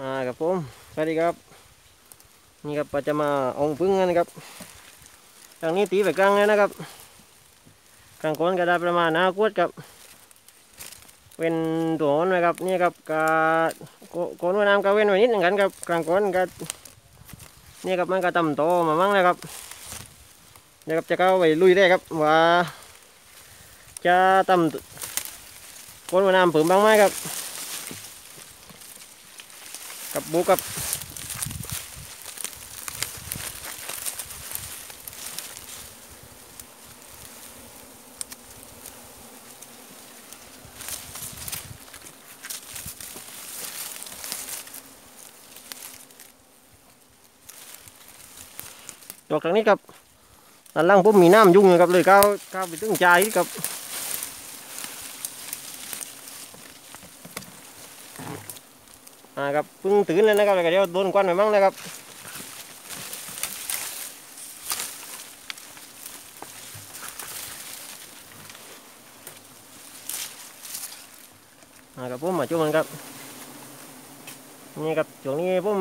อ่าครับผมสวัสดีครับ นี่ครับก็จะมาองพึ่งกันนะครับทางนี้ตีไปกลางเลยนะครับกลางโคนก็ได้ประมาณห้ากวดครับ เป็นตัวนนะครับนี่ครับกาโคนว่าน้ำก็เว้นไว้นิดหนึงกันครับกลางโคนก็นี่ครับมันก็ต่ำโตมามั่งนะครับนี่ครับจะเข้าไปลุยได้ครับว่าจะต่ำโคนว่าน้ำเพิ่มบ้างไหมครับ บบุกกับดอกทางนี้ครับด้านล่างผมมีน้ำยุ่งอยู่ครับเลยก้าวก้าวไปตึงใจครับ อ่าครับเพิ่งตื่นเลยนะครับแล้วก็เดี๋ยวโดนควันไปมั่งนะครับอ่าครับผมมาจุ่มมันครับนี่ครับช่วงนี้ผม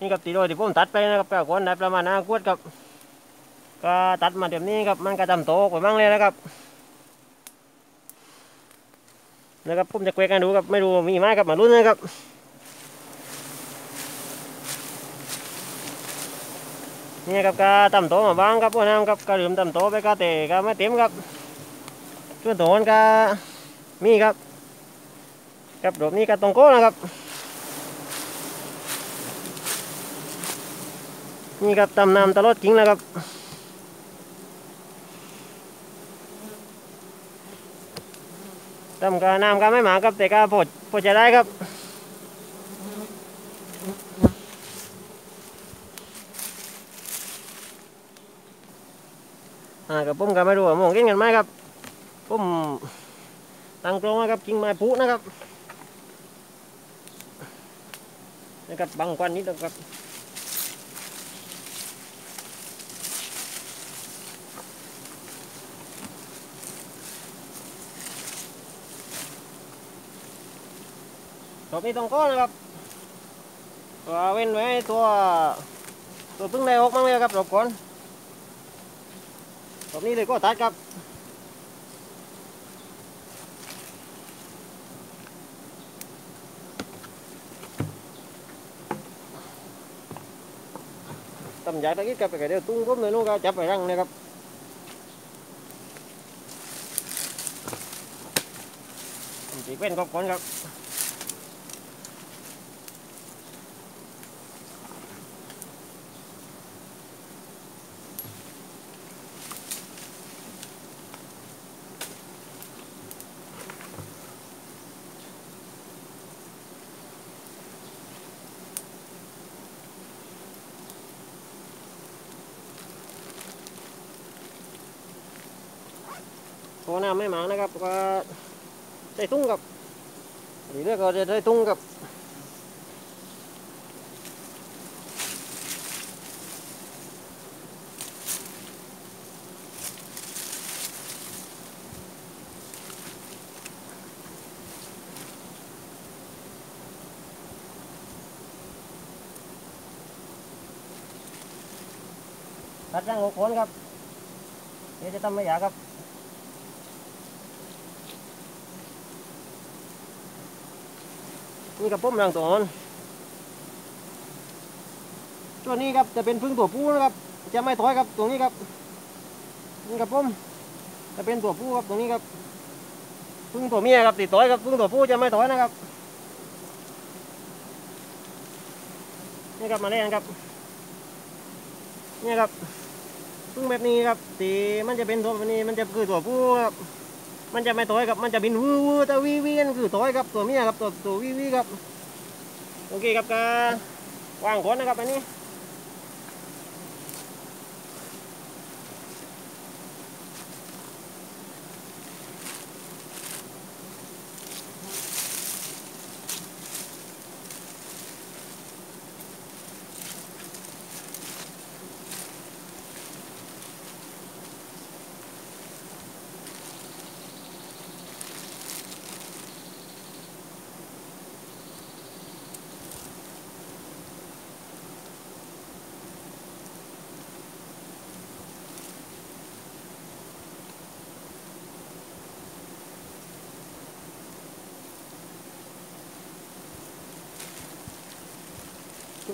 นี่ครับตีโดยที่ผมตัดไปนะครับก็คนได้ประมาณห้าขวดครับ ก็ตัดมาเดี๋ยวนี้ครับมันก็จำโตกไปมั่งเลยนะครับนะครับผมจะเควกกันดูครับไม่รู้มีไหมครับมาลุ้นนะครับ นี่ครับก็ตำโตมาบ้างครับพวกน้ำครับก็ลืมตำโตไปก็เตะก็ไม่เต็มครับช่วนโตนก็มีครับครับรบนี้ก็ตรงโก้นะครับนี่ครับตำน้ำตลอดจริงนะครับตำกาน้ำก็ไม่หมาครับแต่ก็พอพอจะได้ครับ อ่ากับผมก็ไม่รู้ว่ามองเห็นกันไหมครับผมตั้งตรงนะครับกิ่งไม้พุนะครับนะครับบังควันนิดนะครับตัวนี้ต้องก้อนนะครับตัวเว้นไว้ตัวตัวพึ่งได้ออกมั้งเลยครับรบก่อน ตัวนี้เลยก็ตัดครับตำยาตะกี้กับไปเดี๋ยวตุ้งก้มเลยนู้นก็จับไปรังนะครับตีเป็นก็ก่อนครับ พอน้ำไม่หมางนะครับก็ใส่ตุ้งกับหรือเรียกก็จะใส่ตุ้งกับตัดร่างหกคนครับเดี๋ยวจะทำไม่อยากครับ นี่กับผมรังตอนตัวนี้ครับจะเป็นพึ่งตัวผู้นะครับ จะไม่ถอยครับตรงนี้ครับนี่กับผมจะเป็นตัวผู้ครับตรงนี้ครับพึ่งตัวเมียครับติดถอยครับพึ่งตัวผู้จะไม่ถอยนะครับนี่ครับมาเล่นครับนี่ครับพึ่งแบบนี้ครับตีมันจะเป็นตัวแบบนี้มันจะคือตัวผู้ครับ มันจะไม่ถอยครับ มันจะบินวื้อวื้อแต่วีวีนั่นคือต้อยครับตัวเมียครับตัวตัววีวีครับ โอเคครับก็วางก่อนนะครับอันนี้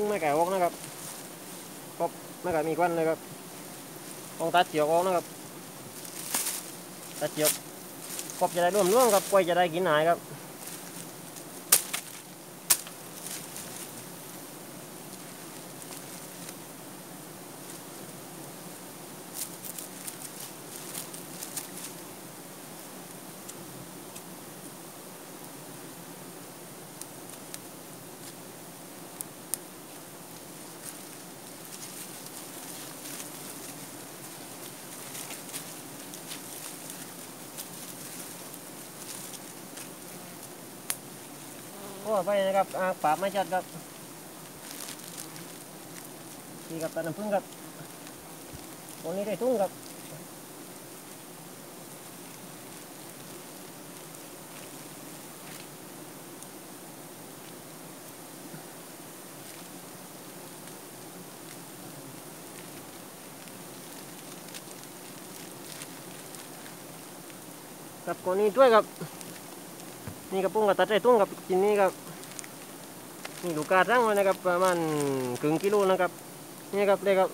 ซึ่งไม่แก่วอกนะครับกบไม่ไก่มีควันเลยครับต้องตัดเจียวออกนะครับตัดเจียวกบจะได้ร่วมร่วมครับกล้วยจะได้กินหายครับ โอ้ไปนะครับอ่าปราบไม่จัดครับนี่กับตาน้ำพึ่งครับตรงนี้ได้ทุ่งครับกับคนนี้ด้วยครับ นี่กับปุ้งกับตัดใจตุ้งกับกินนี่ครับนี่ลูกกาดร่างไว้นะครับประมาณครึ่งกิโลนะครับนี่ครับเลยครับ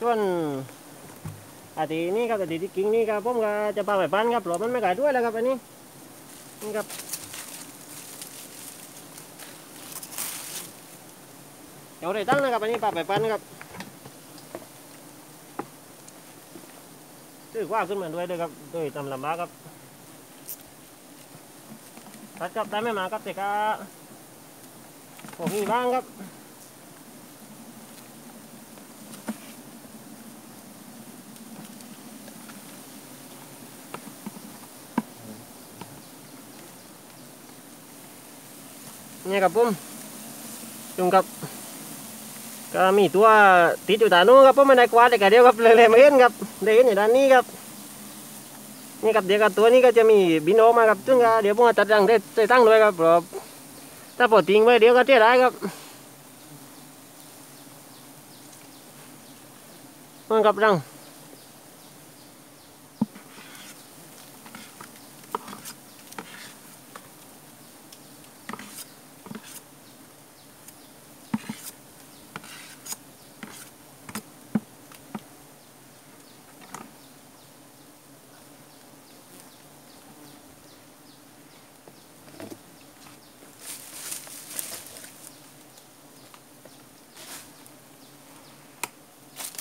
ส่วนอาทินี้ครับอาทิที่กิ่งนี่ครับผมก็จะปาไปปันครับหลอมันไม่ขายด้วยแล้วครับอันนี้นี่ครับเดี๋ยวได้ตั้งนะครับอันนี้ปาไปปันครับซื้อว่าขึ้นมาด้วยเลยครับโดยตำลำบากครับตัดครับได้ไม่มาครับแต่ก็ผมมีบ้างครับ นี่ยครับผมจุงครับ ก็มีตัวติดอยู่ตานู้นครับผมไม่ได้กวาดแต่ก็เดียวครับเลยๆมาเห็นครับเลยเห็นอยู่ด้านนี้ครับ นี่ครับเดี๋ยวกับตัวนี้ก็จะมีบินออกมาครับซึ่งก็เดี๋ยวผมจะตัดรังได้ได้ตั้งด้วยครับราะถ้าปลดทิ้งไว้เดี๋ยวก็เจ๊ได้ครับมันกับรัง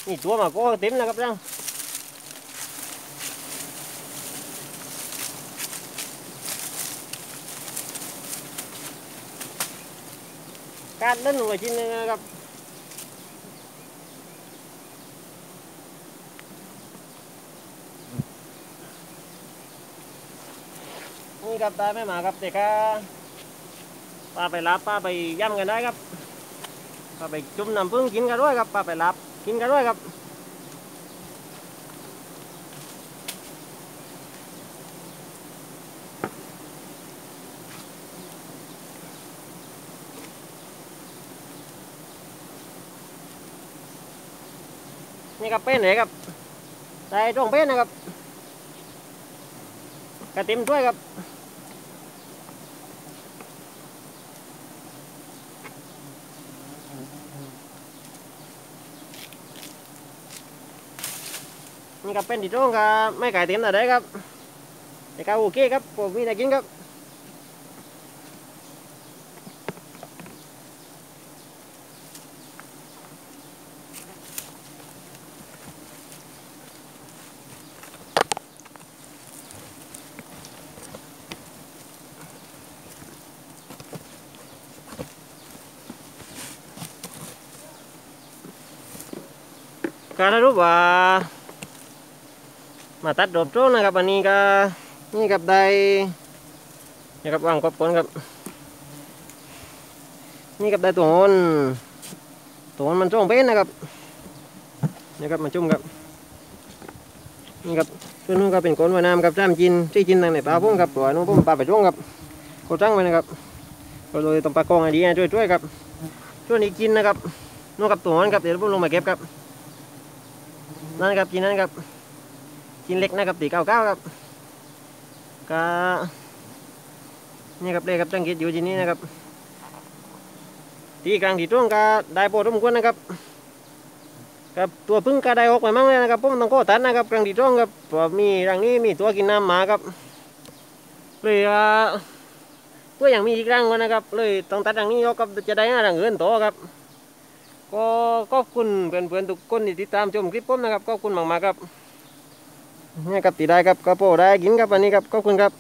นี่ตัวมาก็เต็มนะครับรังการเล่นหัวชิ้นนึงนะครับนี่ครับได้ไม่มาครับเด็กก็ป้าไปรับป้าไปย่ำกันได้ครับป้าไปจุ่มน้ำผึ้งกินกันด้วยครับป้าไปรับ กินกันด้วยครับนี่ครับเป็นไหนครับใส่ตรงเป็นนะครับกระติมด้วยครับี่ก็เป็นที่ต้องก็ไม่ขายเต็มแต่ได้ครับแต่ก็โอเคครับผมมีนะไรกินครับการรูปว่า มาตัดดอกโจ้นะครับอันนี้ก็นี่กับได้นี่ครับวางกบกนครับ นี่กับได้ตัวหนตัวหนมันจ้องเป็นนะครับนี่ครับมาจุ่มครับนี่ครับส่วนนู้นก็เป็นก้นว่าน้ำครับจ้ามจินที่จินทางในปลาพุ่งครับตัวนู้นพุ่งปลาไปช่วงครับกดตั้งไว้นะครับก็เลยต้องปลากองให้ดีนะช่วยๆครับช่วยนี้กินนะครับนู้นกับตัวนั้นครับเดี๋ยวพุ่งลงมาเก็บครับนั่นครับกินนั่นครับ ชิ้นเล็กนะครับตีเก้าเก้าครับก็นี่ครับเลยครับจังกิดอยู่ที่นี่นะครับตีกลางตีตรงก็ได้โปรทุกคนนะครับกับตัวพึ่งก็ได้ออกไปมั่งเลยนะครับผมต้องโคตัดนะครับกลางตีตรงครับพราะมีรังนี้มีตัวกินน้ำหมาครับเลยอ่าตัวอย่างมีอีกรังก่อนะครับ เลยต้องตัดรังนี้ออกครับจะได้หารังอื่นต่อครับก็ขอบคุณเพื่อนๆทุกคนที่ติดตามชมคลิปผมนะครับขอบคุณมากๆครับ นี่ครับตีได้ครับกระโปรได้กินครับวันนี้ครับขอบคุณครับ